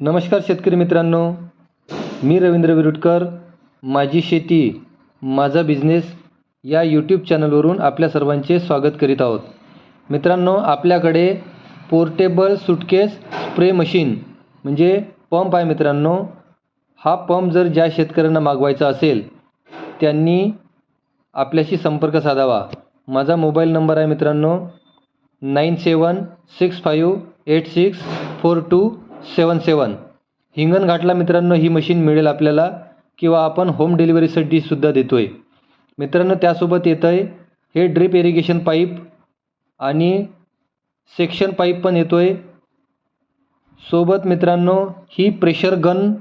नमस्कार शेतकरी मित्रांनो. मी रवींद्र विरुटकर. माझी शेती माझा बिझनेस या यूट्यूब चॅनलवरून आपल्या सर्वांचे स्वागत करीत आहोत. मित्रांनो आपल्याकडे पोर्टेबल सुटकेस स्प्रे मशीन म्हणजे पंप आहे मित्रांनो. हा पंप जर ज्या शेतकऱ्यांना मागवायचा असेल त्यांनी आपल्याशी संपर्क साधावा. माझा मोबाईल नंबर आहे मित्रांनो nine seven six five eight six four two seven seven. हिंगणघाटला मित्रांनो ही मशीन मिळेल आपल्याला किंवा आपण होम डिलिव्हरीसाठी सुद्धा देतो आहे मित्रांनो त्यासोबत येतं आहे हे ड्रीप इरिगेशन पाईप आणि सेक्शन पाईप पण येतो आहे सोबत मित्रांनो ही प्रेशर गन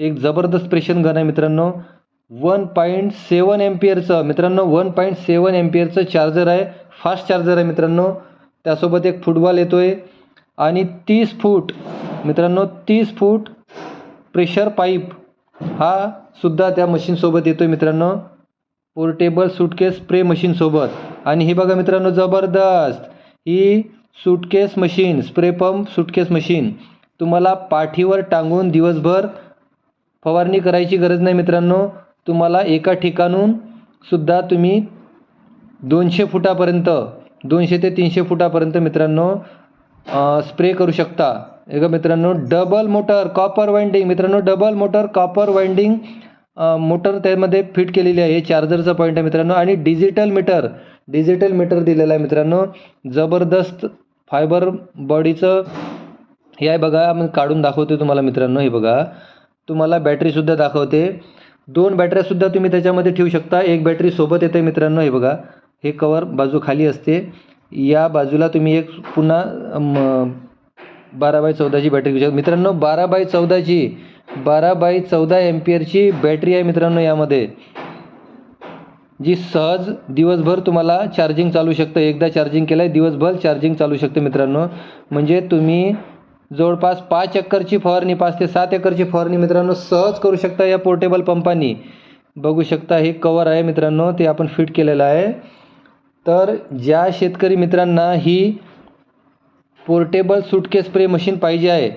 एक जबरदस्त प्रेशर गन आहे मित्रांनो. वन पॉईंट सेवन एम्पियरचं मित्रांनो वन पॉईंट सेवन एम्पियरचं चार्जर आहे फास्ट चार्जर आहे मित्रांनो. त्यासोबत एक फुटबॉल येतो आहे आणि तीस फूट मित्रांनो तीस फूट प्रेशर पाईप हा सुद्धा त्या मशीनसोबत येतो आहे मित्रांनो. पोर्टेबल सुटकेस स्प्रे मशीनसोबत आणि हे बघा मित्रांनो जबरदस्त. ही suitcase machine spray pump suitcase machine तुम्हाला पाठीवर टांगून दिवसभर फवारणी करायची गरज नाही मित्रांनो. तुम्हाला एका ठिकाणून सुद्धा तुम्ही दोनशे फुटापर्यंत दोनशे ते तीनशे फुटापर्यंत मित्रांनो स्प्रे करू शकता. एका मित्रांनो डबल मोटर कॉपर वाइंडिंग मित्रांनो double motor copper winding motor त्यामध्ये फिट केलेली आहे. हे चार्जरचा पॉईंट आहे मित्रांनो. आणि डिजिटल मीटर डिजिटल मीटर दिलेलं आहे मित्रांनो. जबरदस्त फायबर बॉडीचं हे आहे बघा. मी काढून दाखवते तुम्हाला मित्रांनो हे बघा. तुम्हाला बॅटरीसुद्धा दाखवते. दोन बॅटऱ्यासुद्धा तुम्ही त्याच्यामध्ये ठेवू शकता. एक बॅटरी सोबत येते मित्रांनो हे बघा. हे कवर बाजू खाली असते. या बाजूला तुम्ही एक पुन्हा बारा बाय चौदाची बॅटरी घेऊ शकता. मित्रांनो बारा बाय चौदाची बारा बाय चौदा एम्पियरची बॅटरी आहे मित्रांनो यामध्ये. जी सहज दिवसभर तुम्हाला चार्जिंग चालू शकतं. एकदा चार्जिंग केलं आहे दिवसभर चार्जिंग चालू शकतं मित्रांनो. म्हणजे तुम्ही जवळपास पाच एकरची फवारणी पाच ते सात एकरची फवारणी मित्रांनो सहज करू शकता या पोर्टेबल पंपानी बघू शकता हे कवर आहे मित्रांनो ते आपण फिट केलेलं आहे. तर ज्या शेतकरी मित्रांना ही पोर्टेबल सुटकेस स्प्रे मशीन पाहिजे आहे.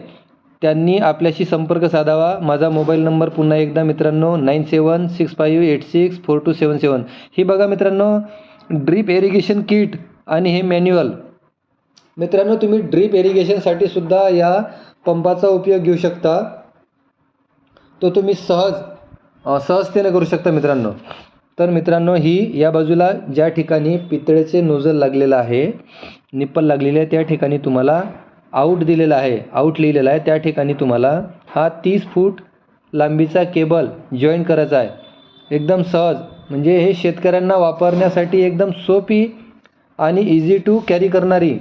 त्यांनी आपल्याशी संपर्क साधावा. माझा मोबाईल नंबर पुन्हा एकदा मित्रांनो nine seven six five eight six four two seven seven. ही बघा मित्रांनो ड्रीप एरिगेशन किट आणि हे मॅन्युअल. मित्रांनो तुम्ही ड्रीप एरिगेशनसाठी सुद्धा या पंपाचा उपयोग घेऊ शकता. तो तुम्ही सहज सहजतेने करू शकता मित्रांनो. तर मित्रांनो ही या बाजूला ज्या ठिकाणी पितळेचे नोजल लागलेलं आहे निप्पल लागलेली आहे. त्या ठिकाणी तुम्हाला आऊट दिलेला आहे. आऊट लिहिलेला आहे. त्या ठिकाणी तुम्हाला हा तीस फूट लांबीचा केबल जॉईन करायचा आहे. एकदम सहज. म्हणजे हे शेतकऱ्यांना वापरण्यासाठी एकदम सोपी आणि इझी टू कॅरी करणारी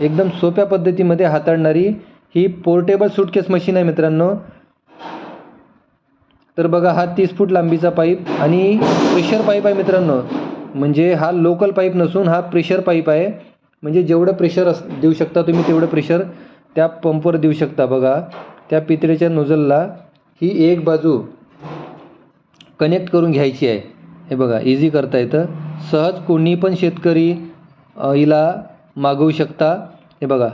एकदम सोप्या पद्धतीमध्ये हाताळणारी ही पोर्टेबल सुटकेस मशीन आहे मित्रांनो. तर बघा हा तीस फूट लांबीचा पाईप आणि प्रेशर पाईप आहे मित्रांनो. म्हणजे हा लोकल पाईप नसून हा प्रेशर पाईप आहे. म्हणजे जेवढं प्रेशर अस देऊ शकता तुम्ही तेवढं प्रेशर त्या पंपवर देऊ शकता. बघा त्या पितळेच्या नोझलला ही एक बाजू कनेक्ट करून घ्यायची आहे. हे बघा इझी करता येतं. सहज कोणी पण शेतकरी हिला मागवू शकता. हे बघा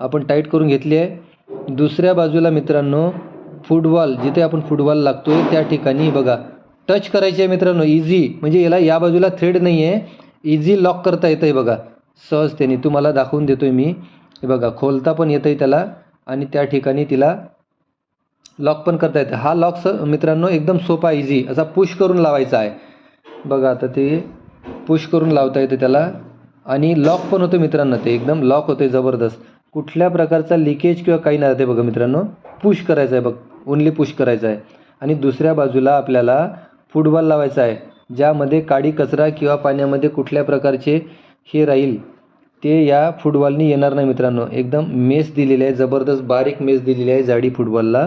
आपण टाईट करून घेतली आहे. दुसऱ्या बाजूला मित्रांनो फुटबॉल जिथे आपण फुटबॉल लागतो आहे त्या ठिकाणी बघा. टच करायची आहे मित्रांनो इझी म्हणजे याला या बाजूला थ्रेड नाही आहे इझी लॉक करता येतं आहे बघा. सहजतेने तुम्हाला दाखवून देतो आहे मी. हे बघा खोलता पण येतं आहे त्याला आणि त्या ठिकाणी तिला लॉक पण करता येतं. हा लॉक स मित्रांनो एकदम सोपा इझी असा पुश करून लावायचा आहे. बघा आता ते पुश करून लावता येतं त्याला. आणि लॉक पण होतं मित्रांनो ते एकदम लॉक होते जबरदस्त. कुठल्या प्रकारचा लिकेज किंवा काही नाही राहते बघा मित्रांनो. पुश करायचं आहे बघ ओनली पुश करायचं आहे. आणि दुसऱ्या बाजूला आपल्याला फुटबॉल लावायचा आहे ज्यामध्ये काडी कचरा किंवा पाण्यामध्ये कुठल्या प्रकारचे हे राहील. ते या फुटबॉलनी येणार नाही मित्रांनो. एकदम मेस दिलेली आहे जबरदस्त बारीक मेस दिलेली आहे जाडी फुटबॉलला.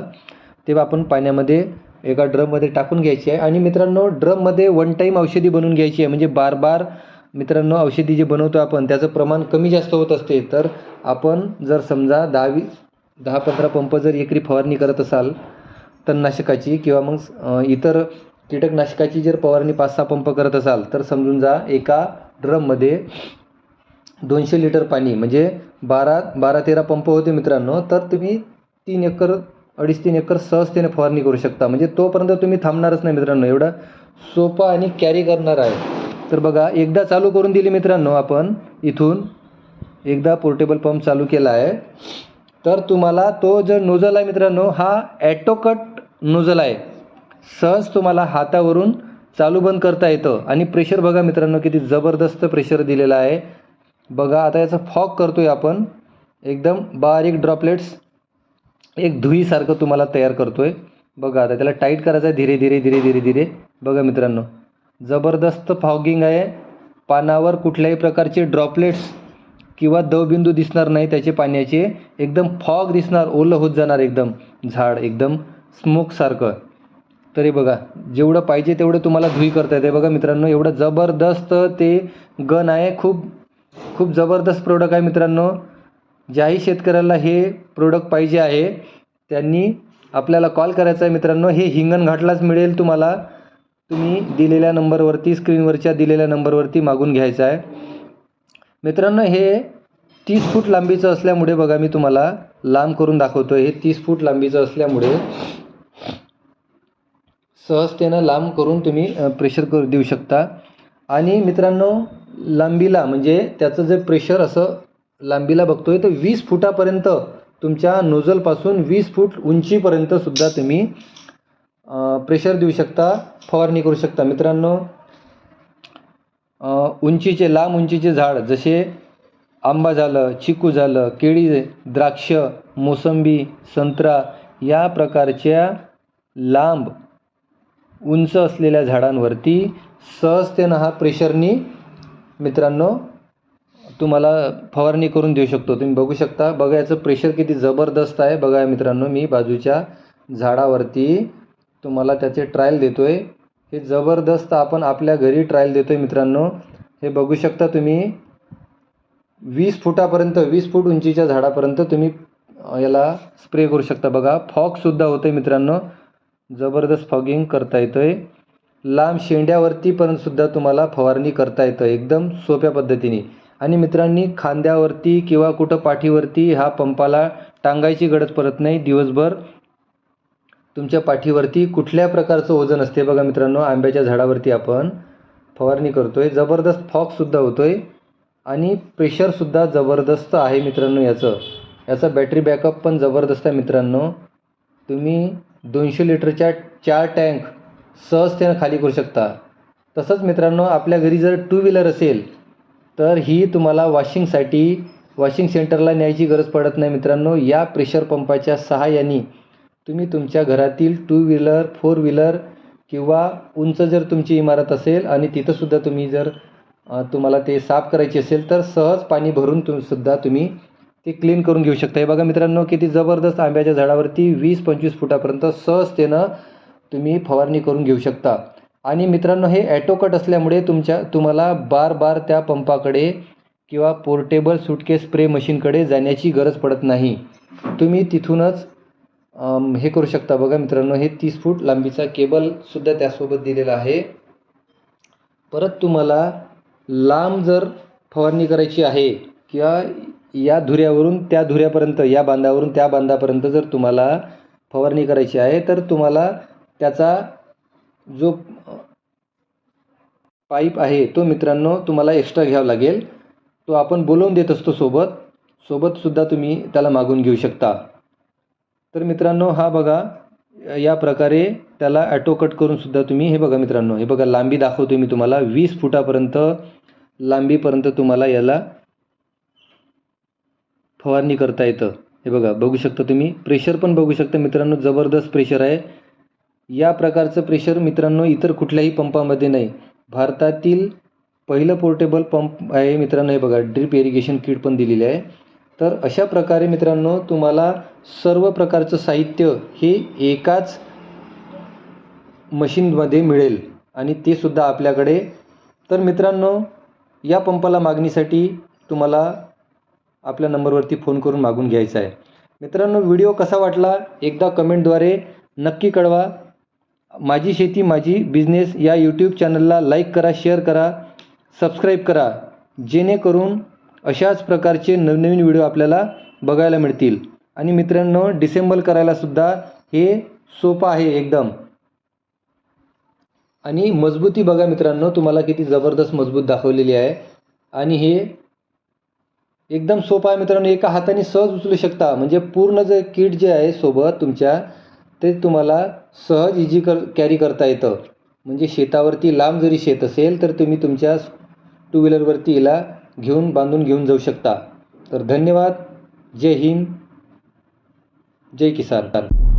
ते आपण पाण्यामध्ये एका ड्रममध्ये टाकून घ्यायची आहे. आणि मित्रांनो ड्रममध्ये वन टाईम औषधी बनवून घ्यायची आहे. म्हणजे बार बार मित्रांनो औषधी जे बनवतो आपण त्याचं प्रमाण कमी जास्त होत असते. तर आपण जर समजा दहावी दहा पंधरा पंप जर एकरी फवारणी करत असाल तणनाशकाची किंवा मग इतर कीटकनाशकाची जर फवारणी पाच सहा पंप करत असाल तर समजून जा एका ड्रममध्ये दोनशे लिटर पाणी म्हणजे बारा बारा तेरा पंप होते मित्रांनो तर तुम्ही तीन एकर अडीच तीन एकर सहजतेने फवारणी करू शकता. म्हणजे तोपर्यंत तुम्ही थांबणारच नाही मित्रांनो एवढा सोपा आणि कॅरी करणार आहे. तर बघा एकदा चालू करून दिली मित्रांनो आपण इथून एकदा पोर्टेबल पंप चालू केला आहे. तर तुम्हाला तो जो नोझल आहे मित्रांनो हा ॲटोकट नोझल आहे. सहज तुम्हाला हातावरून चालू बंद करता येतं. आणि प्रेशर बघा मित्रांनो किती जबरदस्त प्रेशर दिलेलं आहे. बघा आता याचं फॉक करतोय आपण. एकदम बारीक ड्रॉपलेट्स एक धुईसारखं तुम्हाला तयार करतोय. बघा आता त्याला टाईट करायचं आहे. धीरे धीरे धीरे धीरे धीरे. बघा मित्रांनो जबरदस्त फॉगिंग आहे. पानावर कुठल्याही प्रकारचे ड्रॉपलेट्स किंवा दवबिंदू दिसणार नाही त्याचे पाण्याचे. एकदम फॉग दिसणार ओलं होत जाणार एकदम. झाड एकदम स्मोकसारखं तरी बघा जेवढं पाहिजे तेवढं तुम्हाला धुई करता येते. बघा मित्रांनो एवढं जबरदस्त ते गन आहे. खूप खूप जबरदस्त प्रोडक्ट आहे मित्रांनो. ज्याही शेतकऱ्याला हे प्रोडक्ट पाहिजे आहे त्यांनी आपल्याला कॉल करायचा आहे मित्रांनो. हे हिंगणघाटलाच मिळेल तुम्हाला. तुम्ही दिलेल्या नंबरवरती स्क्रीनवरच्या दिलेल्या नंबरवरती मागून घ्यायचं आहे. मित्रांनो हे तीस फूट लांबीचं असल्यामुळे बघा मी तुम्हाला लांब करून दाखवतो हे तीस फूट लांबीचं असल्यामुळे सहजतेनं लांब करून तुम्ही प्रेशर करू देऊ शकता. आणि मित्रांनो लांबीला म्हणजे त्याचं जे प्रेशर असं लांबीला बघतोय तर वीस फुटापर्यंत तुमच्या नोझलपासून वीस फूट उंचीपर्यंत सुद्धा तुम्ही प्रेशर देऊ शकता फवारणी करू शकता. मित्रांनो उंचीचे लांब उंचीचे झाड जसे आंबा झालं चिकू झालं केळी द्राक्ष मोसंबी संत्रा या प्रकारच्या लांब उंच असलेल्या झाडांवरती सहजतेनं हा प्रेशरनी मित्रांनो तुम्हाला फवारणी करून देऊ शकतो. तुम्ही बघू शकता बघा याचं प्रेशर किती जबरदस्त आहे. बघा मित्रांनो मी बाजूच्या झाडावरती तुम्हाला त्याचे ट्रायल देतो आहे हे जबरदस्त आपण आपल्या घरी ट्रायल देतो आहे मित्रांनो. हे बघू शकता तुम्ही वीस फुटापर्यंत वीस फूट उंचीच्या झाडापर्यंत तुम्ही याला स्प्रे करू शकता. बघा फॉगसुद्धा होतं आहे मित्रांनो. जबरदस्त फॉगिंग करता येतं आहे लांब शेंड्यावरती पण सुद्धा तुम्हाला फवारणी करता येतं एकदम सोप्या पद्धतीने. आणि मित्रांनी खांद्यावरती किंवा कुठं पाठीवरती हा पंपाला टांगायची गरज पडत नाही. दिवसभर तुमच्या पाठीवरती कुठल्या प्रकारचं वजन असते बघा मित्रांनो. आंब्याच्या झाडावरती आपण फवारणी करतोय. जबरदस्त फॉगसुद्धा होतोय. आणि प्रेशरसुद्धा जबरदस्त आहे मित्रांनो याचं. याचा बॅटरी बॅकअप पण जबरदस्त आहे मित्रांनो. तुम्ही दोनशे लिटरच्या चार टँक सहजतेनं खाली करू शकता. तसंच मित्रांनो आपल्या घरी जर टू व्हीलर असेल तर ही तुम्हाला वॉशिंगसाठी वॉशिंग सेंटरला न्यायची गरज पडत नाही मित्रांनो. या प्रेशर पंपाच्या सहाय्याने तुम्ही तुमच्या घरातील टू व्हीलर फोर व्हीलर किंवा उंच जर तुमची इमारत असेल आणि तिथंसुद्धा तुम्ही जर तुम्हाला ते साफ करायचे असेल तर सहज पाणी भरून तुम सुद्धा तुम्ही ते क्लीन करून घेऊ शकता. हे बघा मित्रांनो किती जबरदस्त आंब्याच्या झाडावरती वीस पंचवीस फुटापर्यंत सहजतेनं तुम्ही फवारणी करून घेऊ शकता. आणि मित्रांनो हे ॲटोकट असल्यामुळे तुमच्या तुम्हाला बार बार त्या पंपाकडे किंवा पोर्टेबल सुटकेस स्प्रे मशीनकडे जाण्याची गरज पडत नाही. तुम्ही तिथूनच हे करू शकता बघा मित्रांनो हे तीस फूट लांबीचा केबलसुद्धा त्यासोबत दिलेला आहे. परत तुम्हाला लांब जर फवारणी करायची आहे किंवा या धुऱ्यावरून त्या धुऱ्यापर्यंत या बांधावरून त्या बांधापर्यंत जर तुम्हाला फवारणी करायची आहे तर तुम्हाला त्याचा जो पाईप आहे तो मित्रांनो तुम्हाला एक्स्ट्रा घ्यावा लागेल. तो आपण बोलवून देत असतो सोबत. सोबतसुद्धा तुम्ही त्याला मागून घेऊ शकता. तर मित्रांनो हा बघा या प्रकारे त्याला ॲटो कट करूनसुद्धा तुम्ही हे बघा मित्रांनो हे बघा लांबी दाखवतो मी तुम्हाला. वीस फुटापर्यंत लांबीपर्यंत तुम्हाला याला फवारणी करता येतं. हे बघा बघू शकता तुम्ही. प्रेशर पण बघू शकता मित्रांनो जबरदस्त प्रेशर आहे. या प्रकारचं प्रेशर मित्रांनो इतर कुठल्याही पंपामध्ये नाही. भारतातील पहिलं पोर्टेबल पंप आहे मित्रांनो हे बघा ड्रीप इरिगेशन किट पण दिलेली आहे. तर अशा प्रकारे मित्रांनो तुम्हाला सर्व प्रकारचं साहित्य हे एकाच मशीनमध्ये मिळेल. आणि ते सुद्धा आपल्याकडे. तर मित्रांनो या पंपाला मागणीसाठी तुम्हाला आपल्या नंबरवरती फोन करून मागून घ्यायचा आहे. मित्रांनो व्हिडिओ कसा वाटला एकदा कमेंटद्वारे नक्की कळवा. माझी शेती माझी बिझनेस या यूट्यूब चॅनलला लाईक करा शेअर करा सबस्क्राईब करा. जेणेकरून अशाच प्रकारचे नवनवीन व्हिडिओ आपल्याला बघायला मिळतील. आणि मित्रांनो डिसेंबल करायलासुद्धा हे सोपं आहे एकदम. आणि मजबूती बघा मित्रांनो तुम्हाला किती जबरदस्त मजबूत दाखवलेली आहे. आणि हे एकदम सोपं आहे मित्रांनो. एका हाताने सहज उचलू शकता. म्हणजे पूर्ण जे किट जे आहे सोबत तुमच्या ते तुम्हाला सहज इजी कर कॅरी करता येतं. म्हणजे शेतावरती लांब जरी शेत असेल तर तुम्ही तुमच्या टू व्हीलरवरती हिला घेऊन बांधून घेऊन जाऊ शकता. तर धन्यवाद. जय हिंद. जय किसान.